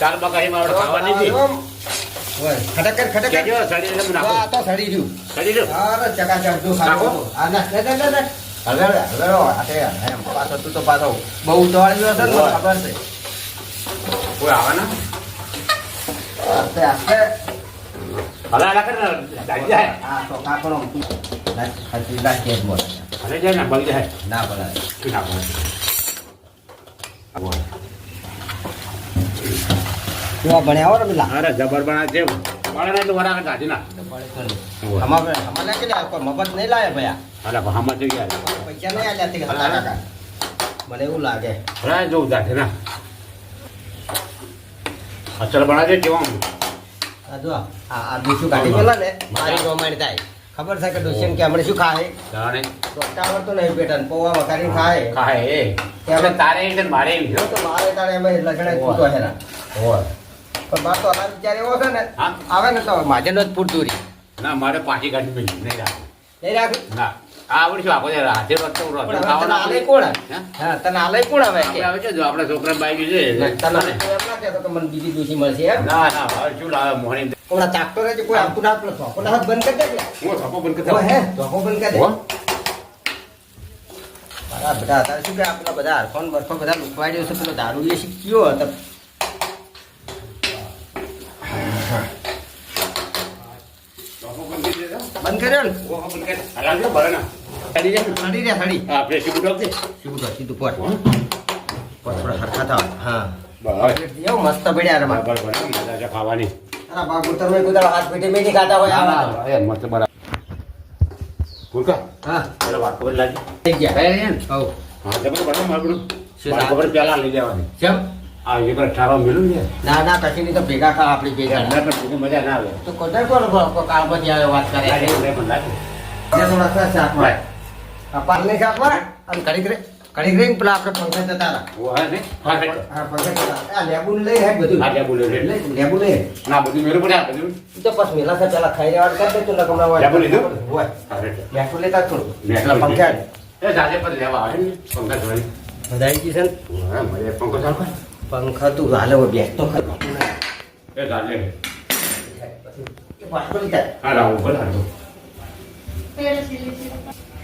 ચાર બકાઈ માં ખાવાની હતી ઓય, ખટક કર, ખટક કર. કેજો આ તો સડી રહ્યું. સડી જો અરે, ચકાચક જો નાખો. આ ના, લે, લે, લે, લે. હવે, હવે, હવે, એમ, પાછો તું તો પાછો બહુ દોડ્યો હતો ને, ખબર છે. કોઈ દાઈ જાય. આ તો કાકડો. કેસ બોલ. જાય ને બળી જાય. ના કેવા ભણ્યા હો પેલા? અરે જબર છે. કાઢી ના અમારે અમારે મફત નહીં લાવે ભયા. અરે જઈ ગયા પૈસા નહીં આલ્યા હતા મને એવું લાગે. હલા જોઉં જાતે ના. અસર બના છે કેવા? આ જો આ આ ડોશી કાઢી પેલા ને મારી રોમાણ થાય ખબર છે કે દુષ્યંત કે હમણાં શું ખાય? જાણે. ડોક્ટર આવડતો નહીં બેટા પૌવા વઘારીને ખાય. ખાય એ. એટલે તારે એટલે મારે એમ જો તો મારે તારે એમ લગડે પૂરતો હેરા હોય. પણ તો અમારે વિચાર એવો છે ને આવે ને તો માજે નો જ પૂરતું રહી ના મારે પાછી કાઢી મેલી નહીં રાખે. નહીં રાખ્યું ના. આ આવડશું આખો હાથે વખતે આલે કોણ? હે? તને આલે કોણ આવે કે આપણે આવે છે જો આપણા છોકરા બાઈ છે. તને એમ ના કહેતો કે મને બીજી ડોશી મળશે ના ના શું લાવે મોહણી હમણાં ચાકતો રહેજે કોઈ આપતું ના પેલો ધોકો ના હાથ બંધ કરી દેજે. હું થપ્પો બંધ કરી હે ધોકો બંધ કરી દે? મારા બધા તારે શું કે આ પેલા બધા હરફોન બરફો બધા લુકવાડ્યો છે. પેલો દારૂ એ શીખ્યો હતો? બંધ કરી કર્યો ને? બંધ કર્યો ના. સડી રે સડી હા, આપણે સીધું ડોક દે. શું તો સીધું પર પર થોડા હરખા થાવ. હા. મસ્ત પડ્યા રમા બરાબર, ખાવાની. તારા બા ઉતર મેં કુદાડો હાથ પેટી મેં ખાતા હોય આ એ મસ્ત બરા ભૂલકા હા. પેલો વાત કોઈ લાગી? થઈ ગયા. હે, હે હો હા જબર બરા મારું શું ખબર પેલા લઈ જવાની કેમ? આ એક ઠારો મિલું છે ના ના કશી ની તો ભેગા ખા આપણી ભેગા મજા ના આવે. તો કોને કોણ કાળ પછી આવે વાત કરે? એટલે પણ લાગે. જે થોડા સા શાકમાં આ પાલને શાકમાં અને કરી રે કડીક રે પેલા આપણે પંખા જતા હતા. હા જતા લેબુ લઈ હે બધું. હા, લેબુ લઈ લેબુ લઈ ના બધું મેરું પડે આ બધું? તો પછી મેલા સાથે પેલા ખાઈ રહેવાનું કરી દે તું હોય. લેબુ લીધું? હોય. લેબુ લેતા થોડું. મેઠા પંખા એ જાજે પર લેવા આવે ને પંખા જોડી બધાઈ આવી ગઈ છે ને? હા મને પંખો ચાલ પંખા તું હાલે હોય બેસ તો ખરી. એ જાજે. લીધા. હા રાવ ઉપર હાલો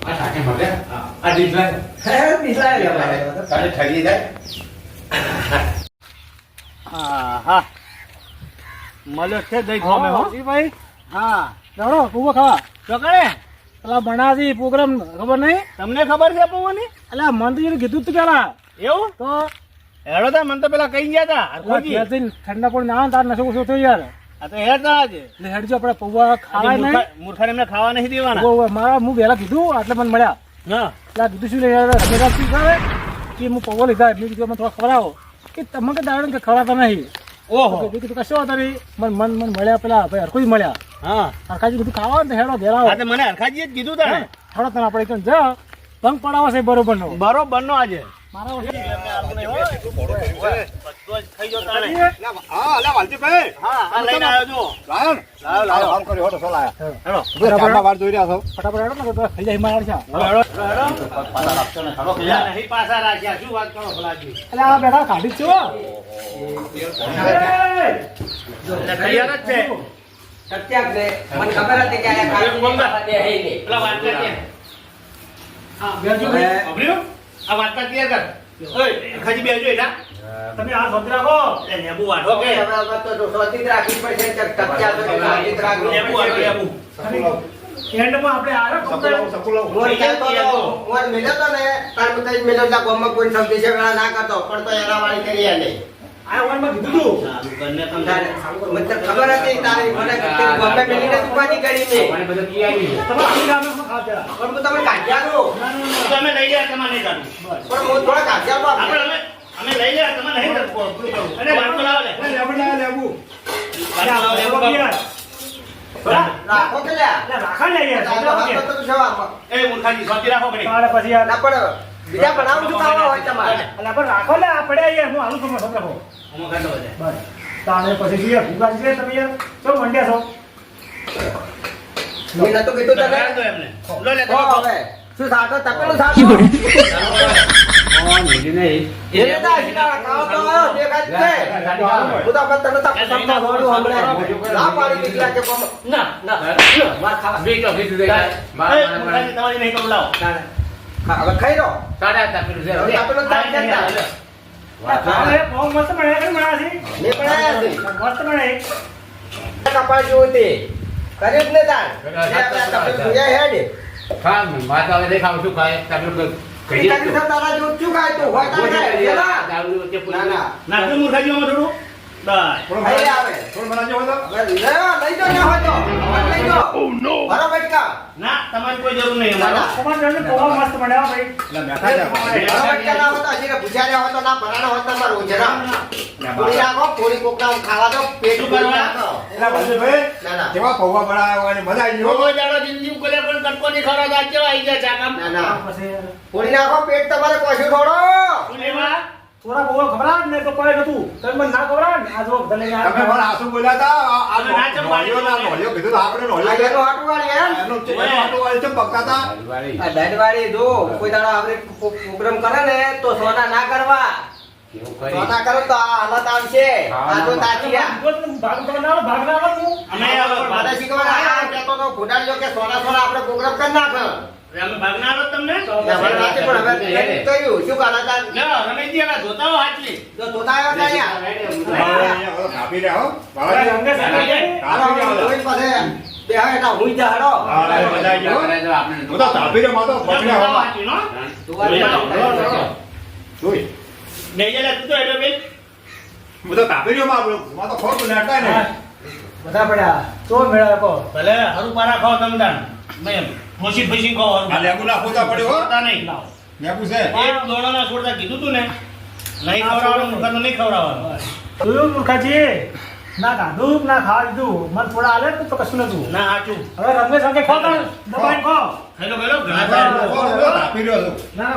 આ સાકે મળે આ આ ડીશ લાગે હે, બીજા તારે ઠરી જાય. હા હા મળ્યો છે દઈ ખામે હો ભાઈ હા. દોડો ઊભો ખાવા ચોકડે. પેલા ભણાજી પ્રોગ્રામ ખબર નહીં? તમને ખબર છે પવનની એટલે મંત્રીને કીધું તું પેલા. એવું? તો હેડો તા મને તો પેલા કહી ગયા તા પેલા હરખોજી. ઘેર જઈને ઠંડા પણ ના તાર નશો ઓછો થયો યાર. આ તો હેડ એટલે હેડજો આપણે પૌવા ખાવા નહીં. મૂર્ખા એમને ખાવા નહીં દેવાના. મારા હું વહેલા કીધું આટલે મને મળ્યા. હા. એટલે કીધું શું કે હું પૌવા લીધા એટલે કીધું મને થોડા ખવડાવો. કે તમે કે દાડો કે ખવડાવતા નહીં. ઓહો. કીધું કશો નહીં. મન મન મન મળ્યા પેલા ભાઈ હરખું મળ્યા. હા. હરખાજી કીધું ખાવા ને હેડો ઘેર મને હરખાજીએ જ કીધું તને. હેડો તમે આપણે એકદમ જા. ભંગ પડાવો છે બરોબર નો બરોબર નો આજે. મારા આ વાત કરો ભલાજી એટલે આ બેઠા કાઢી જ છો એટલે તૈયાર જ છે સત્યાગ રે. મને ખબર હતી કે આ ખાલી બંગા. દે હે ને. પેલા વાત કરીએ હા બેજો હવે- સાંભળ્યું આ વાત ક્લિયર કર ખાજી બેજો એલા તમે આ સોધી રાખો એ લેબુ વાટો કે હવે તો સ્વસ્તિક રાખવી પડશે સત્યાગ તો સ્વસ્તિક રાખવું લેબુ વાટો લેબુ એન્ડમાં આપણે આરે મોર કહેતો તો, તો ને, તાર બધા જ મિલ્યો તો કોઈ શબ્દ છે વેળા ના કરતો, પણ તો એના વાળી કરી આલે. આ વારમાં કીધું તું સારું તમને મને ખબર હતી તારી મને કે મિલીને દુકાની કરી મેં. મને બધું કિયાની તમે આવી ગામે શું ખાતા પણ હું તમે કાઢ્યાનો. તમે લઈ લે તમારે નહીં કરવું પણ હું થોડા આપણે. અમે લઈ લે તમારે નહીં કરવું? અને વાટકો લાવો. લે લેબુ લાવ લેબુ લાવો લેબુ. રાખો કે લ્યા. એટલે ને યાર કે. તો તું એ મૂર્ખાજી રાખો પછી યાર ના પણ બીજા બનાવું શું ખાવા હોય તમારે? એટલે પણ રાખો લે આ યાર હું રાખો કાઢો બસ. પછી જોઈએ ભૂખા છે તમે યાર. મંડ્યા છો. મેં કીધું તને? લો લે તમે હવે. શું સાટો? તપેલું સાટો? એને તો આશીર્વાદ ખાવો તો આવ્યો, દેખાય જ છે. તો આપણે તને તો સમજા દોડું હમણાં. ના પાડી દીકરા કે કોમ. ના ના માર ખાવા. એ, મુખાજી, તમારી નહીં કરું લાવો ખા- હવે ખાઈ લો. હવે આપણે તો કેમ? હવે બનાવ્યા છે મારા છે. ને પણ આયા છે. મસ્ત બનાવી. કપાળ જેવું તે. કર્યું જ ને તાર. જે આપણે આ કપડું ધોયા હેડ. એ તારા જેવું શું ખાય તું? હોય તારે ખાય. પેલા. ના, ના. નાખજો મુખાજી આમાં થોડું બસ ખાઈ લે હવે. થોડું બનાવજો હોય તો. લઈ જાઓ, લઈ હોય તો. હવે લઈ જાઓ. ભરો બેટકા. ના તમારી કોઈ જરૂર નહીં ના. મસ્ત બનાવ્યા ભાઈ. એટલે. ભરો બેટકા ના ભરાણા હોય તો તમારે પૂરી નાખો, પૂરી ખાવા દો, પેટ? નાખો. એટલે વાલજીભાઈ, ના, ના. કેવા પૌવા બનાવ્યા હોય મજા આવી ગઈ કોઈ દાડો જિંદગી ઉકલે પણ કટકો નહીં ખરા આજ કેવા આઈ ગયા ચા ના, ના. પછી નાખો, પેટ તમારે કોશું થોડો. થોડા પૌવા ખવડાવે ને તો કોઈ નતું. તમે ના ખવડાવે ને, આ જો તમે આવ્યા. આસુ બોલ્યા હતા આ- આ ના ચંપાડી ના નોળિયો કીધું તો આપણે એનું વાળી એમ? એનું વાળી આ જો, કોઈ દાડો આપણે પ્રો- પ્રોગ્રામ કરે ને તો સોના ના કરવા સોના કરો તો આ હાલત આવશે આ જો તાચિયા. ભાગ તો ના આવે, ભાગ ના આવે તું. અમે ભાગ. શીખવાડે, આ કહેતો તો ફૂટાડજો કે સોના સોના આપણે પ્રોગ્રામ કરી નાખો. અમે ભાગ ના આલો તમને ના, પણ રાતે પણ હવે કર્યું. શું કાલા તાર? લ્યો, રમેશજી, હવે ધોતા હો હાથલી. જો ધોતા આવ્યા તા અહીંયા. બધો કાપી રહ્યા હો. રંગે સંગે હાલો, કાપી બધા. ધોઈને પાછે બેહો એના હુઈ જા, હાલો. હા, હવે મજા આવી ગઈ હો. હું તો કાપી રહ્યો માં તો ધોતા પકડ્યા હો હો. નો? દે. જોઈ. બેહી જા, તું તો એટલે બેન. હું તો કાપી રહ્યો માં માં તો ખોટું લેટાય ને બધા પડ્યા તો મેળા કો ભલે હરુ પારા ખાવ તમે તાણ. મેં ફોસી ફોસી ખાઓ હરું આ. લેબુ ના ખોટા પડ્યો હો ખોટા નહીં. લેબુ છે એક દોણા ના છોડતા કીધું તું ને નહીં ખવડાવવાનું મુખાનું નહીં ખવડાવવાનું જોયું મુખાજી ના ગાધું ના ખાવા દીધું મને થોડા આલે તો કશું નતું ના આચું હવે રમેશ સંગે ખો. દબાઈને ખો હેલો હેલો ના ના